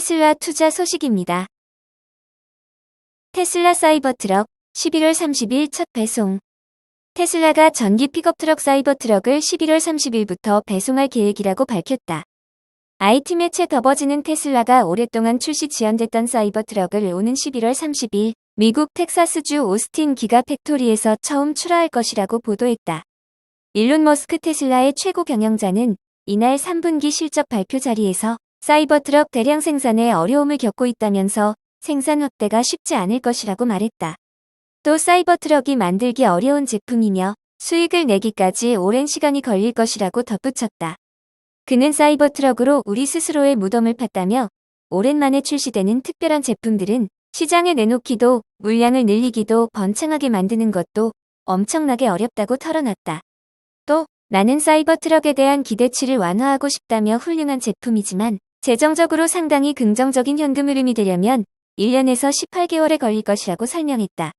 테슬라 투자 소식입니다. 테슬라 사이버트럭 11월 30일 첫 배송. 테슬라가 전기 픽업트럭 사이버트럭을 11월 30일부터 배송할 계획이라고 밝혔다. IT 매체 더버지는 테슬라가 오랫동안 출시 지연됐던 사이버트럭을 오는 11월 30일 미국 텍사스주 오스틴 기가 팩토리에서 처음 출하할 것이라고 보도했다. 일론 머스크 테슬라의 최고 경영자는 이날 3분기 실적 발표 자리에서 사이버트럭 대량 생산에 어려움을 겪고 있다면서 생산 확대가 쉽지 않을 것이라고 말했다. 또 사이버트럭이 만들기 어려운 제품이며 수익을 내기까지 오랜 시간이 걸릴 것이라고 덧붙였다. 그는 사이버트럭으로 우리 스스로의 무덤을 팠다며 오랜만에 출시되는 특별한 제품들은 시장에 내놓기도 물량을 늘리기도 번창하게 만드는 것도 엄청나게 어렵다고 털어놨다. 또 나는 사이버트럭에 대한 기대치를 완화하고 싶다며 훌륭한 제품이지만 재정적으로 상당히 긍정적인 현금 흐름이 되려면 1년에서 18개월에 걸릴 것이라고 설명했다.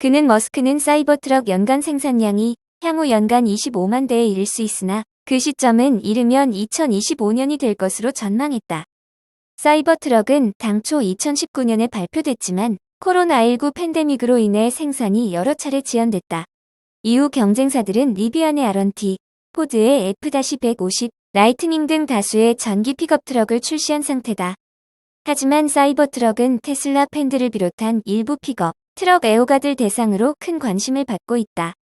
그는 머스크는 사이버트럭 연간 생산량이 향후 연간 25만 대에 이를 수 있으나 그 시점은 이르면 2025년이 될 것으로 전망했다. 사이버트럭은 당초 2019년에 발표됐지만 코로나19 팬데믹으로 인해 생산이 여러 차례 지연됐다. 이후 경쟁사들은 리비안의 아런티, 포드의 F-150, 라이트닝 등 다수의 전기 픽업 트럭을 출시한 상태다. 하지만 사이버 트럭은 테슬라 팬들을 비롯한 일부 픽업, 트럭 애호가들 대상으로 큰 관심을 받고 있다.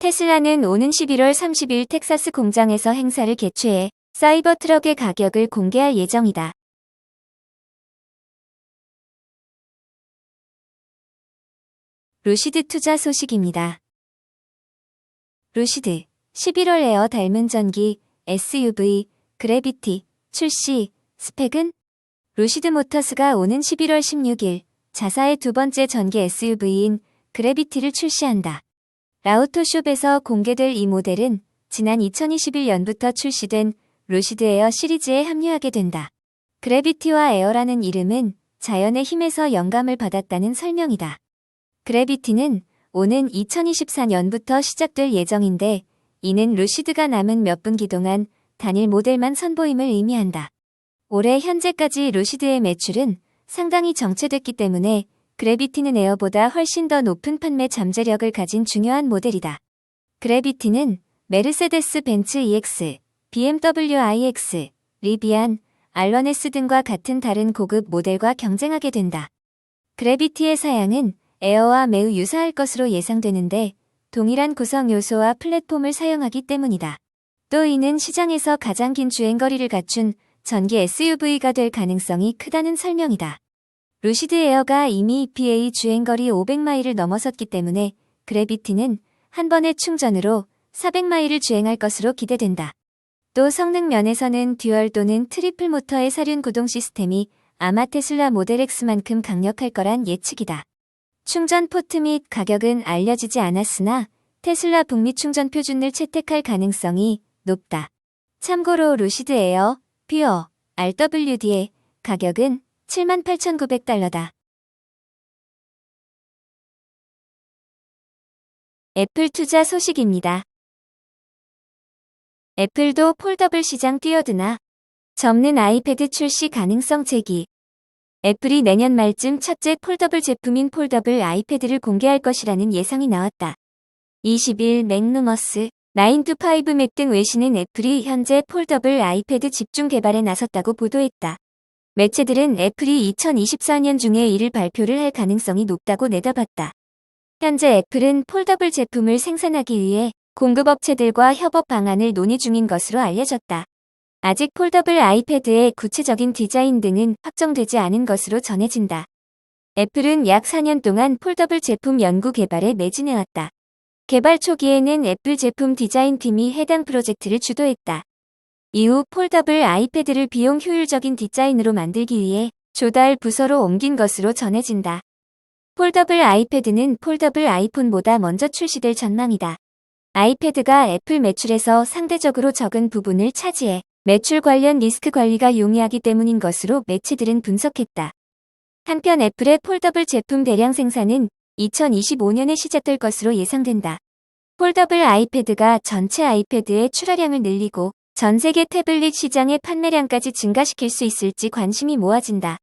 테슬라는 오는 11월 30일 텍사스 공장에서 행사를 개최해 사이버 트럭의 가격을 공개할 예정이다. 루시드 투자 소식입니다. 루시드 11월 에어 닮은 전기 SUV 그래비티 출시 스펙은 루시드 모터스가 오는 11월 16일 자사의 두 번째 전기 SUV인 그래비티를 출시한다. 라우토숍에서 공개될 이 모델은 지난 2021년부터 출시된 루시드 에어 시리즈에 합류하게 된다. 그래비티와 에어라는 이름은 자연의 힘에서 영감을 받았다는 설명이다. 그래비티는 오는 2024년부터 시작될 예정인데 이는 루시드가 남은 몇 분기 동안 단일 모델만 선보임을 의미한다. 올해 현재까지 루시드의 매출은 상당히 정체됐기 때문에 그래비티는 에어보다 훨씬 더 높은 판매 잠재력을 가진 중요한 모델이다. 그래비티는 메르세데스 벤츠 EX, BMW iX, 리비안, 알러네스 등과 같은 다른 고급 모델과 경쟁하게 된다. 그래비티의 사양은 에어와 매우 유사할 것으로 예상되는데 동일한 구성 요소와 플랫폼을 사용하기 때문이다. 또 이는 시장에서 가장 긴 주행거리를 갖춘 전기 SUV가 될 가능성이 크다는 설명이다. 루시드 에어가 이미 EPA 주행거리 500마일을 넘어섰기 때문에 그래비티는 한 번의 충전으로 400마일을 주행할 것으로 기대된다. 또 성능 면에서는 듀얼 또는 트리플 모터의 사륜 구동 시스템이 아마 테슬라 모델 X만큼 강력할 거란 예측이다. 충전 포트 및 가격은 알려지지 않았으나 테슬라 북미 충전 표준을 채택할 가능성이 높다. 참고로 루시드 에어, 퓨어, RWD의 가격은 78,900달러다. 애플 투자 소식입니다. 애플도 폴더블 시장 뛰어드나 접는 아이패드 출시 가능성 제기. 애플이 내년 말쯤 첫째 폴더블 제품인 폴더블 아이패드를 공개할 것이라는 예상이 나왔다. 20일 맥루머스, 9to5 맥 등 외신은 애플이 현재 폴더블 아이패드 집중 개발에 나섰다고 보도했다. 매체들은 애플이 2024년 중에 이를 발표를 할 가능성이 높다고 내다봤다. 현재 애플은 폴더블 제품을 생산하기 위해 공급업체들과 협업 방안을 논의 중인 것으로 알려졌다. 아직 폴더블 아이패드의 구체적인 디자인 등은 확정되지 않은 것으로 전해진다. 애플은 약 4년 동안 폴더블 제품 연구 개발에 매진해왔다. 개발 초기에는 애플 제품 디자인팀이 해당 프로젝트를 주도했다. 이후 폴더블 아이패드를 비용 효율적인 디자인으로 만들기 위해 조달 부서로 옮긴 것으로 전해진다. 폴더블 아이패드는 폴더블 아이폰보다 먼저 출시될 전망이다. 아이패드가 애플 매출에서 상대적으로 적은 부분을 차지해 매출 관련 리스크 관리가 용이하기 때문인 것으로 매체들은 분석했다. 한편 애플의 폴더블 제품 대량 생산은 2025년에 시작될 것으로 예상된다. 폴더블 아이패드가 전체 아이패드의 출하량을 늘리고 전 세계 태블릿 시장의 판매량까지 증가시킬 수 있을지 관심이 모아진다.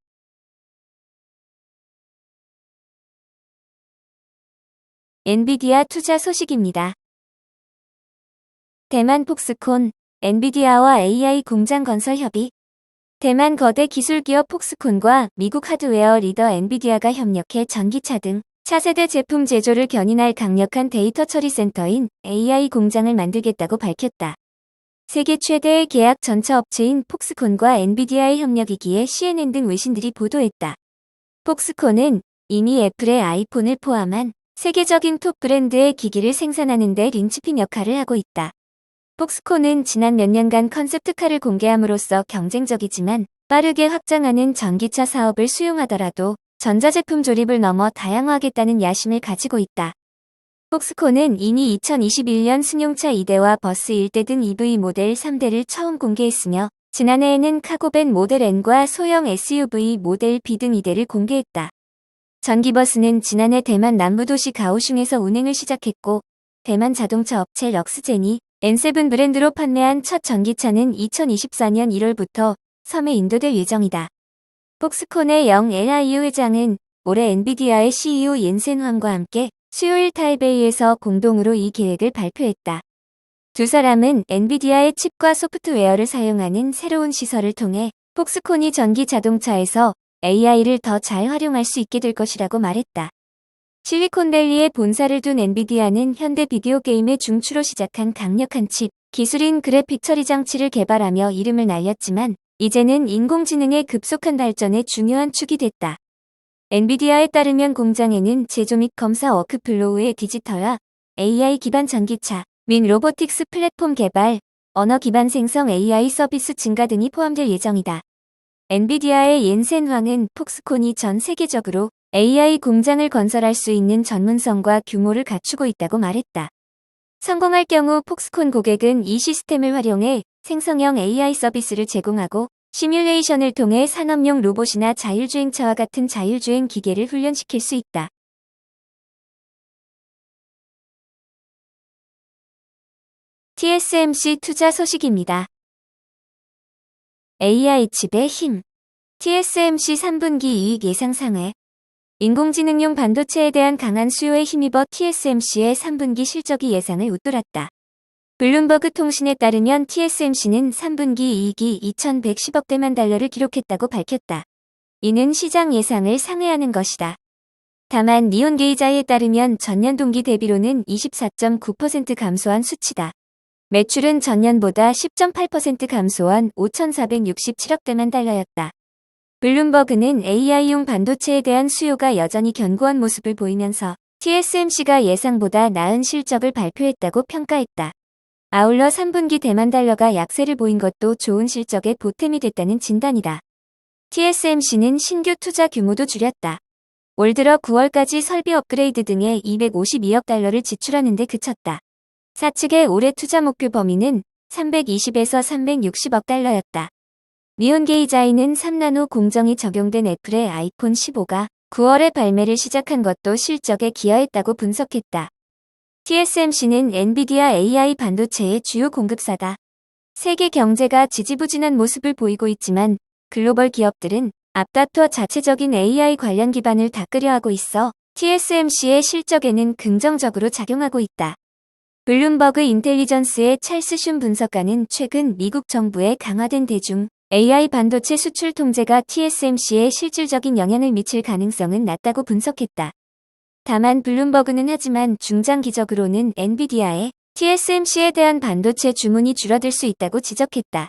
엔비디아 투자 소식입니다. 대만 폭스콘, 엔비디아와 AI 공장 건설 협의 대만 거대 기술기업 폭스콘과 미국 하드웨어 리더 엔비디아가 협력해 전기차 등 차세대 제품 제조를 견인할 강력한 데이터 처리 센터인 AI 공장을 만들겠다고 밝혔다. 세계 최대의 계약 전차 업체인 폭스콘과 엔비디아의 협력이기에 CNN 등 외신들이 보도했다. 폭스콘은 이미 애플의 아이폰을 포함한 세계적인 톱 브랜드의 기기를 생산하는 데 린치핀 역할을 하고 있다. 폭스콘은 지난 몇 년간 컨셉트카를 공개함으로써 경쟁적이지만 빠르게 확장하는 전기차 사업을 수용하더라도 전자제품 조립을 넘어 다양화하겠다는 야심을 가지고 있다. 폭스콘은 이미 2021년 승용차 2대와 버스 1대 등 EV 모델 3대를 처음 공개했으며 지난해에는 카고벤 모델 N과 소형 SUV 모델 B 등 2대를 공개했다. 전기버스는 지난해 대만 남부도시 가오슝에서 운행을 시작했고 대만 자동차 업체 럭스젠이 N7 브랜드로 판매한 첫 전기차는 2024년 1월부터 섬에 인도될 예정이다. 폭스콘의 영 LIU 회장은 올해 엔비디아의 CEO 옌센 황과 함께 수요일 타이베이에서 공동으로 이 계획을 발표했다. 두 사람은 엔비디아의 칩과 소프트웨어를 사용하는 새로운 시설을 통해 폭스콘이 전기 자동차에서 AI를 더 잘 활용할 수 있게 될 것이라고 말했다. 실리콘밸리에 본사를 둔 엔비디아는 현대 비디오 게임의 중추로 시작한 강력한 칩, 기술인 그래픽 처리 장치를 개발하며 이름을 날렸지만 이제는 인공지능의 급속한 발전에 중요한 축이 됐다. 엔비디아에 따르면 공장에는 제조 및 검사 워크플로우의 디지털화, AI 기반 전기차, 민 로보틱스 플랫폼 개발, 언어 기반 생성 AI 서비스 증가 등이 포함될 예정이다. 엔비디아의 옌센 황은 폭스콘이 전 세계적으로 AI 공장을 건설할 수 있는 전문성과 규모를 갖추고 있다고 말했다. 성공할 경우 폭스콘 고객은 이 시스템을 활용해 생성형 AI 서비스를 제공하고 시뮬레이션을 통해 산업용 로봇이나 자율주행차와 같은 자율주행 기계를 훈련시킬 수 있다. TSMC 투자 소식입니다. AI 칩의 힘 TSMC 3분기 이익 예상 상회 인공지능용 반도체에 대한 강한 수요에 힘입어 TSMC의 3분기 실적이 예상을 웃돌았다. 블룸버그 통신에 따르면 TSMC는 3분기 이익이 2,110억 대만 달러를 기록했다고 밝혔다. 이는 시장 예상을 상회하는 것이다. 다만 니온 게이자에 따르면 전년 동기 대비로는 24.9% 감소한 수치다. 매출은 전년보다 10.8% 감소한 5,467억 대만 달러였다. 블룸버그는 AI용 반도체에 대한 수요가 여전히 견고한 모습을 보이면서 TSMC가 예상보다 나은 실적을 발표했다고 평가했다. 아울러 3분기 대만 달러가 약세를 보인 것도 좋은 실적의 보탬이 됐다는 진단이다. TSMC는 신규 투자 규모도 줄였다. 올 들어 9월까지 설비 업그레이드 등에 252억 달러를 지출하는 데 그쳤다. 사측의 올해 투자 목표 범위는 320에서 360억 달러였다. 니온게이자이는 3나노 공정이 적용된 애플의 아이폰 15가 9월에 발매를 시작한 것도 실적에 기여했다고 분석했다. TSMC는 엔비디아 AI 반도체의 주요 공급사다. 세계 경제가 지지부진한 모습을 보이고 있지만 글로벌 기업들은 앞다퉈 자체적인 AI 관련 기반을 닦으려 하고 있어 TSMC의 실적에는 긍정적으로 작용하고 있다. 블룸버그 인텔리전스의 찰스 슌 분석가는 최근 미국 정부의 강화된 대중 AI 반도체 수출 통제가 TSMC에 실질적인 영향을 미칠 가능성은 낮다고 분석했다. 다만 블룸버그는 하지만 중장기적으로는 엔비디아의 TSMC에 대한 반도체 주문이 줄어들 수 있다고 지적했다.